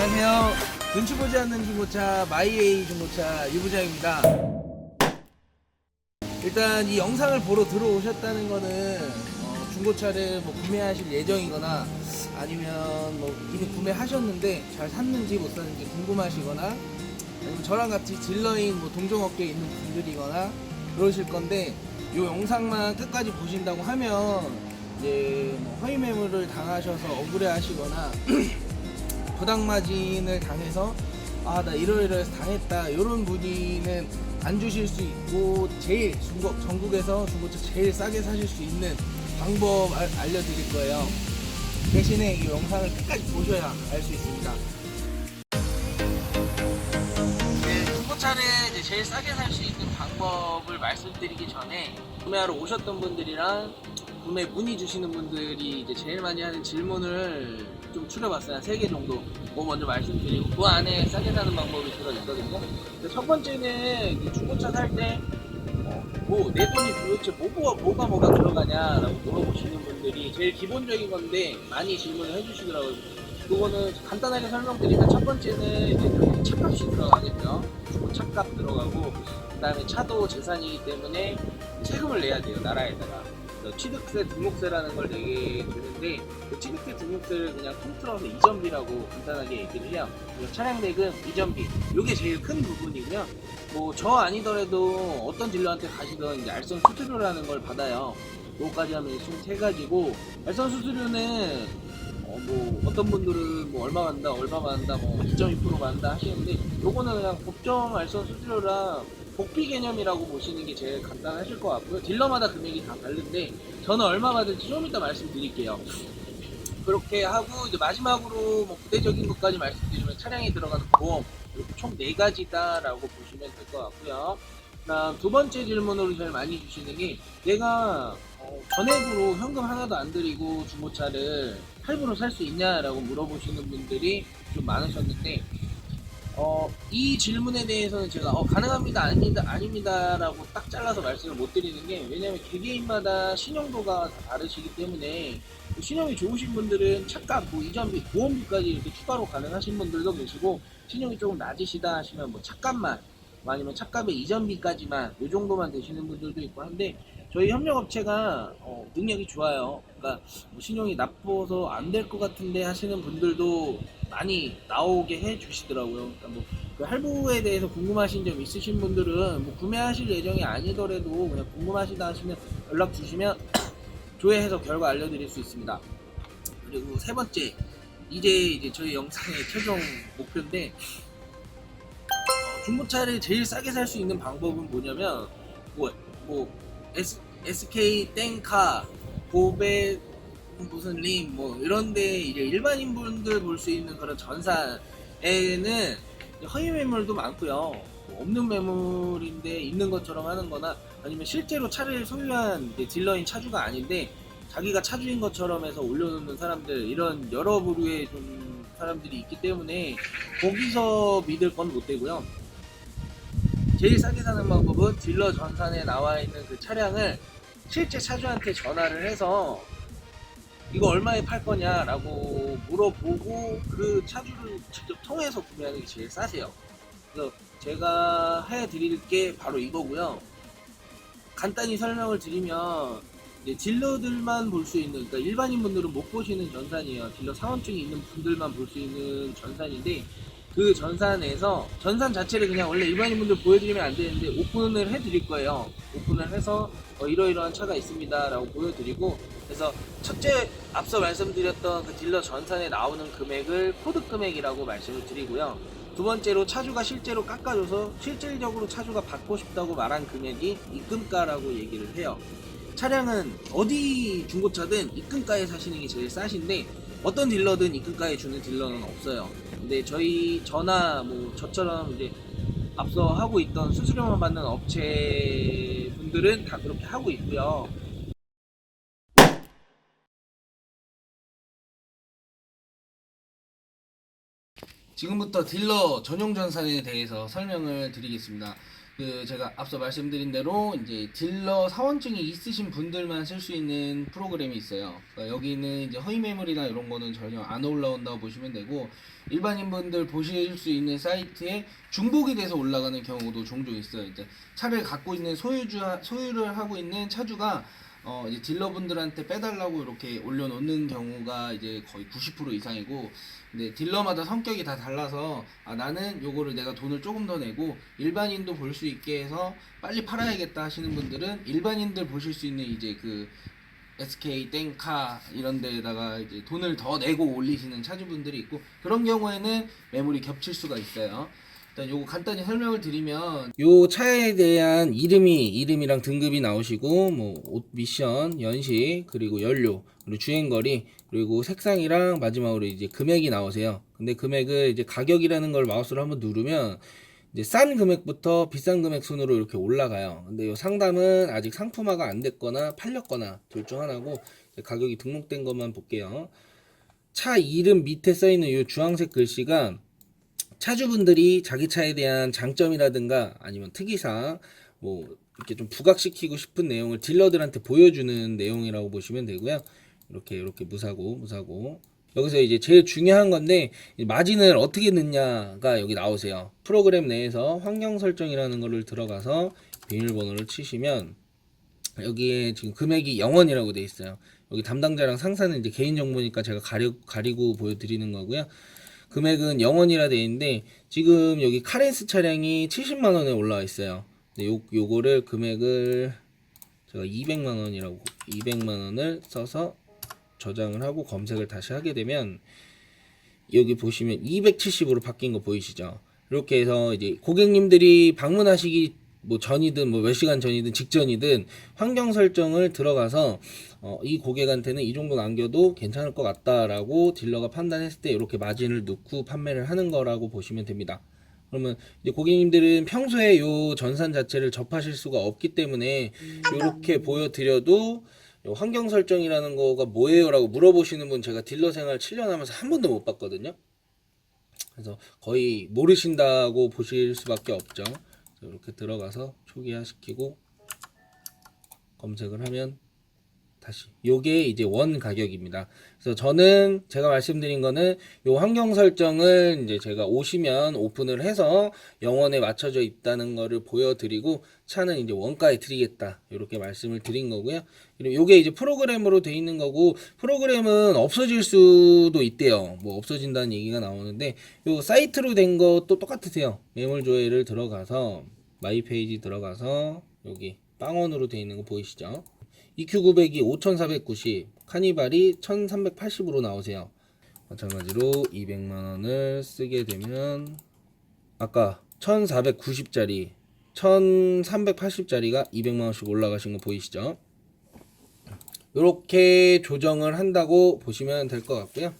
안녕하세요. 눈치 보지 않는 중고차 마이에이 중고차 유부장입니다. 일단 이 영상을 보러 들어오셨다는 거는 어, 중고차를 뭐 구매하실 예정이거나 아니면 뭐 이미 구매하셨는데 잘 샀는지 못 샀는지 궁금하시거나 아니면 저랑 같이 딜러인 뭐 동종업계에 있는 분들이거나 그러실 건데 이 영상만 끝까지 보신다고 하면 이제 뭐 허위 매물을 당하셔서 억울해하시거나 부당마진을 당해서 아 나 이러이러해서 당했다. 이런 문의는 안 주실 수 있고 제일 중국, 전국에서 중고차 제일 싸게 사실 수 있는 방법 알, 알려드릴 거예요. 대신에 이 영상을 끝까지 보셔야 알 수 있습니다. 네, 중고차를 이제 제일 싸게 살 수 있는 방법을 말씀드리기 전에 구매하러 오셨던 분들이랑 구매 문의 주시는 분들이 이제 제일 많이 하는 질문을 좀 추려봤어요. 한 3개 정도. 그거 먼저 말씀드리고, 그 안에 싸게 사는 방법이 들어있거든요. 근데 첫 번째는 이 중고차 살 때, 어, 뭐, 내 돈이 도대체 뭐가, 뭐가, 뭐가 들어가냐라고 물어보시는 분들이 제일 기본적인 건데, 많이 질문을 해주시더라고요. 그거는 간단하게 설명드리면 첫 번째는 이제 차값이 들어가겠죠. 차값 들어가고, 그 다음에 차도 재산이기 때문에 세금을 내야 돼요, 나라에다가. 취득세, 등록세라는 걸 내게 되는데 그 취득세, 등록세를 그냥 통틀어서 이전비라고 간단하게 얘기를 해요. 차량 대금, 이전비 이게 제일 큰 부분이고요. 뭐 저 아니더라도 어떤 딜러한테 가시던 알선 수수료라는 걸 받아요. 요거까지 하면 총세 가지고 알선 수수료는 어, 뭐 어떤 분들은 뭐 얼마 받는다, 얼마 받는다, 뭐 2.2% 받는다 하시는데 요거는 그냥 법정 알선 수수료랑 복비 개념이라고 보시는 게 제일 간단하실 것 같고요. 딜러마다 금액이 다 다른데 저는 얼마 받을지 좀 이따 말씀드릴게요. 그렇게 하고 이제 마지막으로 뭐 부대적인 것까지 말씀드리면 차량에 들어가는 보험 총 네 가지다라고 보시면 될 것 같고요. 두 번째 질문으로 제일 많이 주시는 게 내가 어, 전액으로 현금 하나도 안 들이고 중고차를 할부로 살 수 있냐라고 물어보시는 분들이 좀 많으셨는데 어, 이 질문에 대해서는 제가 어, 가능합니다, 아닙니다, 아닙니다라고 딱 잘라서 말씀을 못 드리는 게 왜냐면 개개인마다 신용도가 다 다르시기 때문에 그 신용이 좋으신 분들은 차값, 뭐 이전비, 보험비까지 이렇게 추가로 가능하신 분들도 계시고 신용이 조금 낮으시다 하시면 뭐 차값만 뭐 아니면 차값의 이전비까지만 요 정도만 되시는 분들도 있고 한데 저희 협력업체가 어, 능력이 좋아요. 그러니까 뭐 신용이 나빠서 안 될 것 같은데 하시는 분들도 많이 나오게 해 주시더라고요. 그러니까 뭐 그 할부에 대해서 궁금하신 점 있으신 분들은 뭐 구매하실 예정이 아니더라도 그냥 궁금하시다 하시면 연락 주시면 조회해서 결과 알려드릴 수 있습니다. 그리고 세 번째 이제 이제 저희 영상의 최종 목표인데 어, 중고차를 제일 싸게 살 수 있는 방법은 뭐냐면 뭐, 뭐 S, SK 땡카 고베 무슨 림 뭐 이런데 이제 일반인 분들 볼 수 있는 그런 전산에는 허위 매물도 많고요. 뭐 없는 매물인데 있는 것처럼 하는거나 아니면 실제로 차를 소유한 딜러인 차주가 아닌데 자기가 차주인 것처럼 해서 올려놓는 사람들 이런 여러 부류의 좀 사람들이 있기 때문에 거기서 믿을 건 못 되고요. 제일 싸게 사는 방법은 딜러 전산에 나와 있는 그 차량을 실제 차주한테 전화를 해서 이거 얼마에 팔 거냐라고 물어보고 그 차주를 직접 통해서 구매하는 게 제일 싸세요. 그래서 제가 해드릴 게 바로 이거고요. 간단히 설명을 드리면 이제 딜러들만 볼 수 있는 그러니까 일반인 분들은 못 보시는 전산이에요. 딜러 사원증이 있는 분들만 볼 수 있는 전산인데 그 전산에서 전산 자체를 그냥 원래 일반인 분들 보여드리면 안 되는데 오픈을 해드릴 거예요. 오픈을 해서 어, 이러이러한 차가 있습니다라고 보여드리고 그래서 첫째 앞서 말씀드렸던 그 딜러 전산에 나오는 금액을 코드 금액이라고 말씀을 드리고요. 두 번째로 차주가 실제로 깎아줘서 실질적으로 차주가 받고 싶다고 말한 금액이 입금가라고 얘기를 해요. 차량은 어디 중고차든 입금가에 사시는 게 제일 싸신데 어떤 딜러든 입금가에 주는 딜러는 없어요. 근데 저희 저나 뭐 저처럼 이제 앞서 하고 있던 수수료만 받는 업체 분들은 다 그렇게 하고 있고요. 지금부터 딜러 전용 전산에 대해서 설명을 드리겠습니다. 그 제가 앞서 말씀드린 대로 이제 딜러 사원증이 있으신 분들만 쓸 수 있는 프로그램이 있어요. 그러니까 여기는 이제 허위 매물이나 이런 거는 전혀 안 올라온다고 보시면 되고 일반인 분들 보실 수 있는 사이트에 중복이 돼서 올라가는 경우도 종종 있어요. 이제 차를 갖고 있는 소유주 소유를 하고 있는 차주가 어 이제 딜러분들한테 빼달라고 이렇게 올려놓는 경우가 이제 거의 90% 이상이고 근데 딜러마다 성격이 다 달라서 아 나는 요거를 내가 돈을 조금 더 내고 일반인도 볼 수 있게 해서 빨리 팔아야겠다 하시는 분들은 일반인들 보실 수 있는 이제 그 SK 땡카 이런 데다가 이제 돈을 더 내고 올리시는 차주분들이 있고 그런 경우에는 매물이 겹칠 수가 있어요. 일단 요거 간단히 설명을 드리면 요 차에 대한 이름이 이름이랑 등급이 나오시고 뭐 옷 미션, 연식, 그리고 연료, 그리고 주행거리, 그리고 색상이랑 마지막으로 이제 금액이 나오세요. 근데 금액을 이제 가격이라는 걸 마우스로 한번 누르면 이제 싼 금액부터 비싼 금액 순으로 이렇게 올라가요. 근데 요 상담은 아직 상품화가 안 됐거나 팔렸거나 둘 중 하나고 가격이 등록된 것만 볼게요. 차 이름 밑에 써 있는 요 주황색 글씨가 차주분들이 자기 차에 대한 장점이라든가 아니면 특이사항 뭐 이렇게 좀 부각시키고 싶은 내용을 딜러들한테 보여주는 내용이라고 보시면 되고요. 이렇게 이렇게 무사고 무사고 여기서 이제 제일 중요한 건데 이 마진을 어떻게 넣냐가 여기 나오세요. 프로그램 내에서 환경 설정이라는 거를 들어가서 비밀번호를 치시면 여기에 지금 금액이 0원이라고 돼 있어요. 여기 담당자랑 상사는 이제 개인 정보니까 제가 가리, 가리고 보여드리는 거고요. 금액은 0원이라 돼 있는데 지금 여기 카렌스 차량이 70만 원에 올라와 있어요. 요 요거를 금액을 제가 200만 원이라고 200만 원을 써서 저장을 하고 검색을 다시 하게 되면 여기 보시면 270으로 바뀐 거 보이시죠? 이렇게 해서 이제 고객님들이 방문하시기 뭐 전이든 뭐 몇 시간 전이든 직전이든 환경 설정을 들어가서 어, 이 고객한테는 이 정도 남겨도 괜찮을 것 같다라고 딜러가 판단했을 때 이렇게 마진을 넣고 판매를 하는 거라고 보시면 됩니다. 그러면 이제 고객님들은 평소에 요 전산 자체를 접하실 수가 없기 때문에 이렇게 보여드려도 요 환경 설정이라는 거가 뭐예요라고 물어보시는 분 제가 딜러 생활 7년 하면서 한 번도 못 봤거든요. 그래서 거의 모르신다고 보실 수밖에 없죠. 이렇게 들어가서 초기화 시키고 검색을 하면 다시 요게 이제 원 가격입니다. 그래서 저는 제가 말씀드린 거는 요 환경 설정을 이제 제가 오시면 오픈을 해서 영원에 맞춰져 있다는 거를 보여드리고 차는 이제 원가에 드리겠다 이렇게 말씀을 드린 거고요. 그리고 요게 이제 프로그램으로 돼 있는 거고 프로그램은 없어질 수도 있대요. 뭐 없어진다는 얘기가 나오는데 요 사이트로 된 것도 똑같으세요. 매물 조회를 들어가서 마이 페이지 들어가서 여기 빵원으로 돼 있는 거 보이시죠? EQ 900이 5490, 카니발이 1380으로 나오세요. 마찬가지로 200만 원을 쓰게 되면 아까 1490짜리, 1380짜리가 200만 원씩 올라가신 거 보이시죠? 이렇게 조정을 한다고 보시면 될 것 같고요.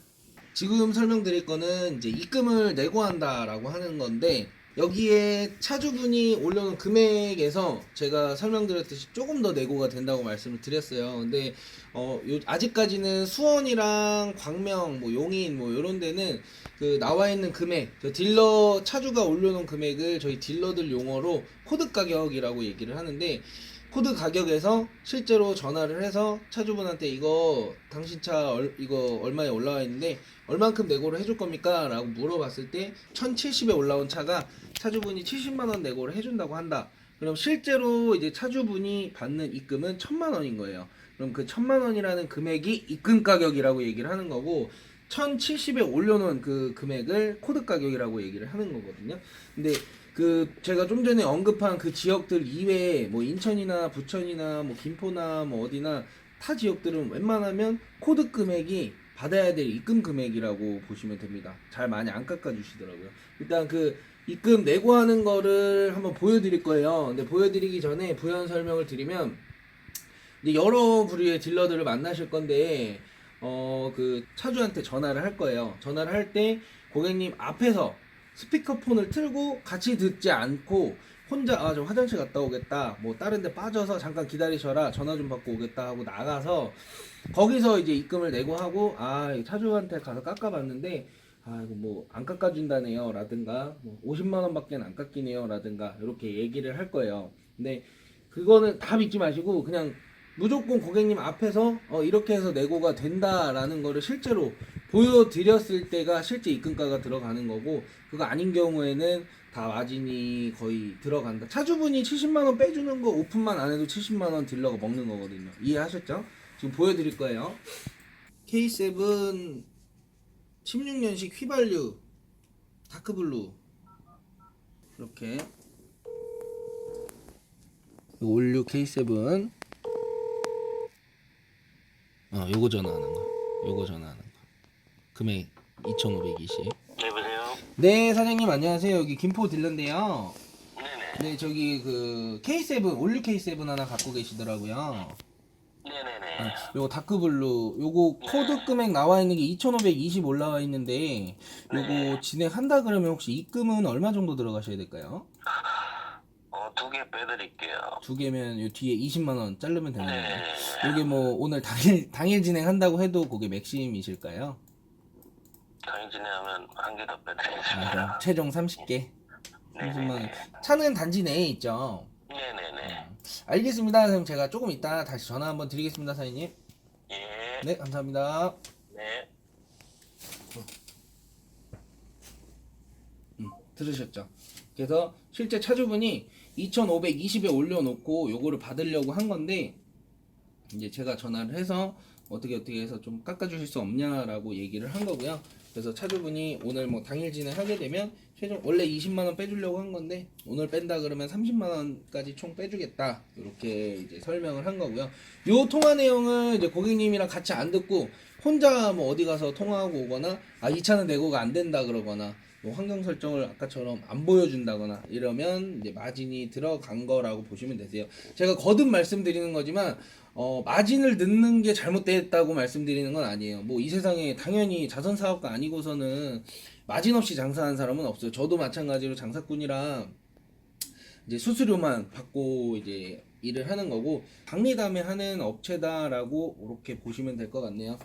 지금 설명드릴 거는 이제 입금을 내고 한다라고 하는 건데 여기에 차주분이 올려놓은 금액에서 제가 설명드렸듯이 조금 더 내고가 된다고 말씀을 드렸어요. 근데 어 요- 아직까지는 수원이랑 광명, 뭐 용인 뭐 이런 데는 그 나와 있는 금액, 저 딜러 차주가 올려놓은 금액을 저희 딜러들 용어로 코드 가격이라고 얘기를 하는데 코드 가격에서 실제로 전화를 해서 차주분한테 이거 당신 차 얼, 이거 얼마에 올라와 있는데 얼만큼 내고를 해줄 겁니까? 라고 물어봤을 때 1070에 올라온 차가 차주분이 70만 원 내고를 해준다고 한다. 그럼 실제로 이제 차주분이 받는 입금은 1000만 원인 거예요. 그럼 그 1000만 원이라는 금액이 입금 가격이라고 얘기를 하는 거고 1070에 올려놓은 그 금액을 코드 가격이라고 얘기를 하는 거거든요. 근데 그 제가 좀 전에 언급한 그 지역들 이외에 뭐 인천이나 부천이나 뭐 김포나 뭐 어디나 타 지역들은 웬만하면 코드 금액이 받아야 될 입금 금액이라고 보시면 됩니다. 잘 많이 안 깎아 주시더라고요. 일단 그 입금 내고 하는 거를 한번 보여드릴 거예요. 근데 보여드리기 전에 부연 설명을 드리면 여러 부류의 딜러들을 만나실 건데 어 그 차주한테 전화를 할 거예요. 전화를 할 때 고객님 앞에서 스피커폰을 틀고 같이 듣지 않고 혼자 아 좀 화장실 갔다 오겠다. 뭐 다른 데 빠져서 잠깐 기다리셔라. 전화 좀 받고 오겠다 하고 나가서 거기서 이제 입금을 내고 하고 아 차주한테 가서 깎아봤는데 아 이거 뭐 안 깎아준다네요. 라든가 뭐 50만 원밖에 안 깎이네요. 라든가 이렇게 얘기를 할 거예요. 근데 그거는 다 믿지 마시고 그냥 무조건 고객님 앞에서 어, 이렇게 해서 내고가 된다라는 거를 실제로 보여드렸을 때가 실제 입금가가 들어가는 거고 그거 아닌 경우에는 다 마진이 거의 들어간다. 차주분이 70만 원 빼주는 거 오픈만 안 해도 70만 원 딜러가 먹는 거거든요. 이해하셨죠? 지금 보여드릴 거예요. K7 16년식 휘발유 다크블루. 이렇게. 올류 K7 어 요거 전화하는 거 요거 전화하는 거 금액 2520 여보세요? 네 사장님 안녕하세요 여기 김포 딜러인데요 네네. 네 저기 그 K7 올류 K7 하나 갖고 계시더라고요 네네네. 아, 요거 다크블루 요거 코드 금액 나와 있는 게 2,520 올라와 있는데 요거 진행한다 그러면 혹시 입금은 얼마 정도 들어가셔야 될까요? 어, 두 개 빼드릴게요. 두 개면 요 뒤에 20만 원 자르면 되는 네. 거예요. 요게 뭐 오늘 당일 당일 진행한다고 해도 그게 맥심이실까요? 당일 진행하면 한 개더 아, 빼드리겠습니다. 그럼 최종 30개. 30만 원. 네네네. 차는 단지 내에 있죠. 네네네. 알겠습니다. 그럼 제가 조금 이따 다시 전화 한번 드리겠습니다, 사장님. 예. 네, 감사합니다. 네. 음, 들으셨죠? 그래서 실제 차주분이 2,520에 올려놓고 요거를 받으려고 한 건데 이제 제가 전화를 해서 어떻게 어떻게 해서 좀 깎아주실 수 없냐라고 얘기를 한 거고요. 그래서 차주분이 오늘 뭐 당일 진행하게 되면 최종 원래 20만 원 빼주려고 한 건데 오늘 뺀다 그러면 30만 원까지 총 빼주겠다 이렇게 이제 설명을 한 거고요. 요 통화 내용을 이제 고객님이랑 같이 안 듣고 혼자 뭐 어디 가서 통화하고 오거나 아 이 차는 내고가 안 된다 그러거나 뭐 환경 설정을 아까처럼 안 보여준다거나 이러면 이제 마진이 들어간 거라고 보시면 되세요. 제가 거듭 말씀드리는 거지만 어, 마진을 넣는 게 잘못됐다고 말씀드리는 건 아니에요. 뭐 이 세상에 당연히 자선 사업가 아니고서는 마진 없이 장사하는 사람은 없어요. 저도 마찬가지로 장사꾼이랑 이제 수수료만 받고 이제 일을 하는 거고 박리담에 하는 업체다라고 이렇게 보시면 될 것 같네요.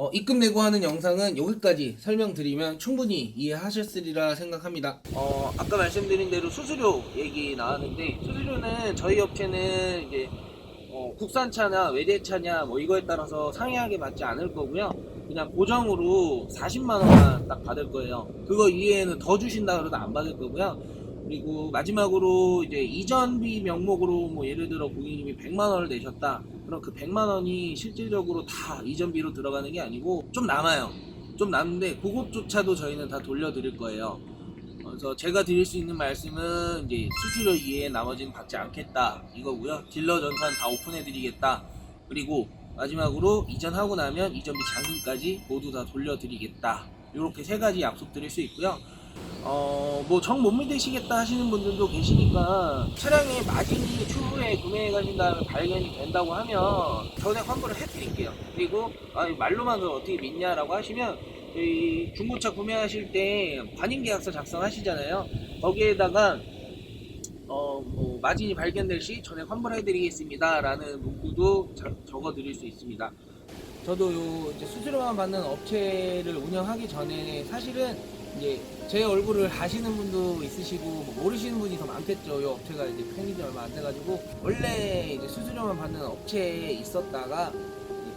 어, 입금 내고 하는 영상은 여기까지 설명드리면 충분히 이해하셨으리라 생각합니다. 어, 아까 말씀드린 대로 수수료 얘기 나왔는데 수수료는 저희 업체는 이제 어, 국산차나 외제차냐 뭐 이거에 따라서 상이하게 받지 않을 거고요. 그냥 고정으로 40만 원만 딱 받을 거예요. 그거 이외에는 더 주신다 그래도 안 받을 거고요. 그리고 마지막으로 이제 이전비 명목으로 뭐 예를 들어 고객님이 100만 원을 내셨다. 그럼 그 100만 원이 실질적으로 다 이전비로 들어가는 게 아니고 좀 남아요. 좀 남는데 그것조차도 저희는 다 돌려드릴 거예요. 그래서 제가 드릴 수 있는 말씀은 이제 수수료 이외에 나머지는 받지 않겠다 이거고요. 딜러 전산 다 오픈해드리겠다. 그리고 마지막으로 이전하고 나면 이전비 잔금까지 모두 다 돌려드리겠다. 이렇게 세 가지 약속 드릴 수 있고요. 어, 뭐 정 못 믿으시겠다 하시는 분들도 계시니까 차량의 마진이 추후에 구매해 가신 다음에 발견이 된다고 하면 전액 환불을 해드릴게요. 그리고 아, 말로만 그걸 어떻게 믿냐라고 하시면 저희 중고차 구매하실 때 관임계약서 작성하시잖아요. 거기에다가 어, 뭐 마진이 발견될 시 전액 환불해드리겠습니다 라는 문구도 자- 적어드릴 수 있습니다. 저도 요 이제 수수료만 받는 업체를 운영하기 전에 사실은 이제 제 얼굴을 아시는 분도 있으시고 뭐 모르시는 분이 더 많겠죠. 이 업체가 이제 지 얼마 안 돼가지고 원래 이제 수수료만 받는 업체에 있었다가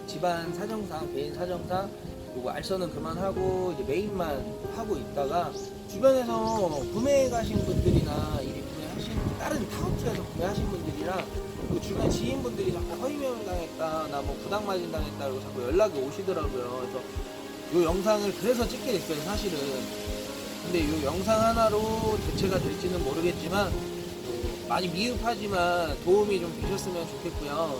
집안 사정상 개인 사정상 그리고 알선은 그만하고 이제 메인만 하고 있다가 주변에서 구매해 가신 분들이나 이미 구매하신 다른 타운트에서 구매하신 분들이랑 그 주변 지인분들이 자꾸 허위매물 당했다 나 뭐 부당 마진 당했다 그러고 자꾸 연락이 오시더라고요 그래서 이 영상을 그래서 찍게 됐어요 사실은 근데 이 영상 하나로 대체가 될지는 모르겠지만 어, 많이 미흡하지만 도움이 좀 되셨으면 좋겠고요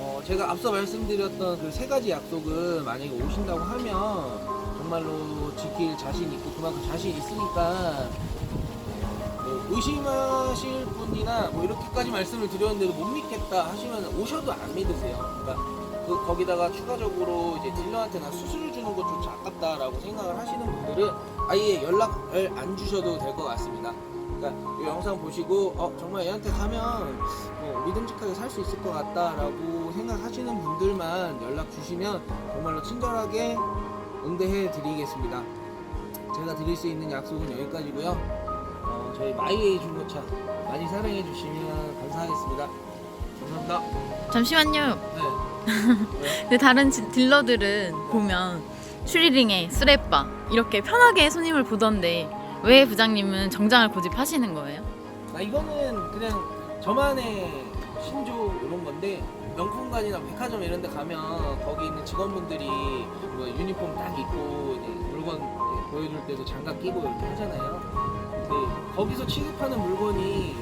어, 제가 앞서 말씀드렸던 그 세 가지 약속은 만약에 오신다고 하면 정말로 지킬 자신 있고 그만큼 자신 있으니까 뭐 의심하실 분이나 뭐 이렇게까지 말씀을 드렸는데도 못 믿겠다 하시면 오셔도 안 믿으세요. 그러니까 그 거기다가 추가적으로 이제 딜러한테 나 수수료 주는 것조차 아깝다라고 생각을 하시는 분들은 아예 연락을 안 주셔도 될 것 같습니다. 그러니까 이 영상 보시고 어 정말 얘한테 가면 뭐 믿음직하게 살 수 있을 것 같다라고 생각하시는 분들만 연락 주시면 정말로 친절하게 응대해 드리겠습니다. 제가 드릴 수 있는 약속은 여기까지고요. 어, 저희 마이에이 중고차 많이 사랑해 주시면 감사하겠습니다. 감사합니다. 잠시만요. 네. 근데 다른 지- 딜러들은 보면 슈리링에 스레빠 이렇게 편하게 손님을 보던데 왜 부장님은 정장을 고집하시는 거예요? 아 이거는 그냥 저만의 신조 이런 건데 명품관이나 백화점 이런 데 가면 거기 있는 직원분들이 뭐 유니폼 딱 입고 이제 물건 보여줄 때도 장갑 끼고 이렇게 하잖아요. 근데 거기서 취급하는 물건이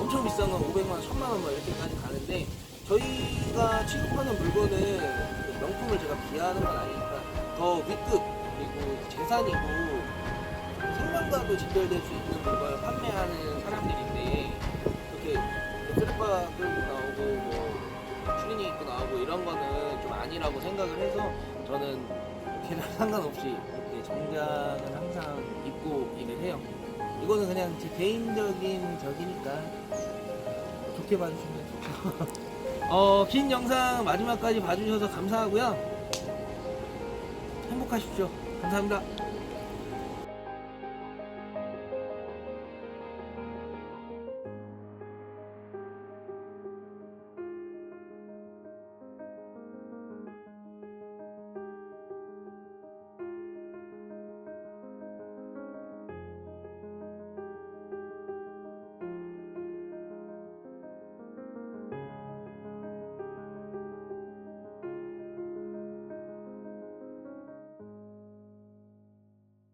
엄청 비싼 건 500만 원, 1000만 원뭐 이렇게까지 가는데 저희가 취급하는 물건은 명품을 제가 비하하는 건 아니니까 더 위급 그리고 재산이고 생명과도 직결될 수 있는 물건을 판매하는 사람들인데 이렇게 쓰레빠 끌고 나오고 뭐 추리닝 입고 나오고 이런 거는 좀 아니라고 생각을 해서 저는 걔랑 상관없이 이렇게 정장을 항상 입고 일을 해요. 이거는 그냥 제 개인적인 적이니까 좋게 봐주시면 좋죠. 어, 긴 영상 마지막까지 봐주셔서 감사하고요. 행복하십시오. 감사합니다.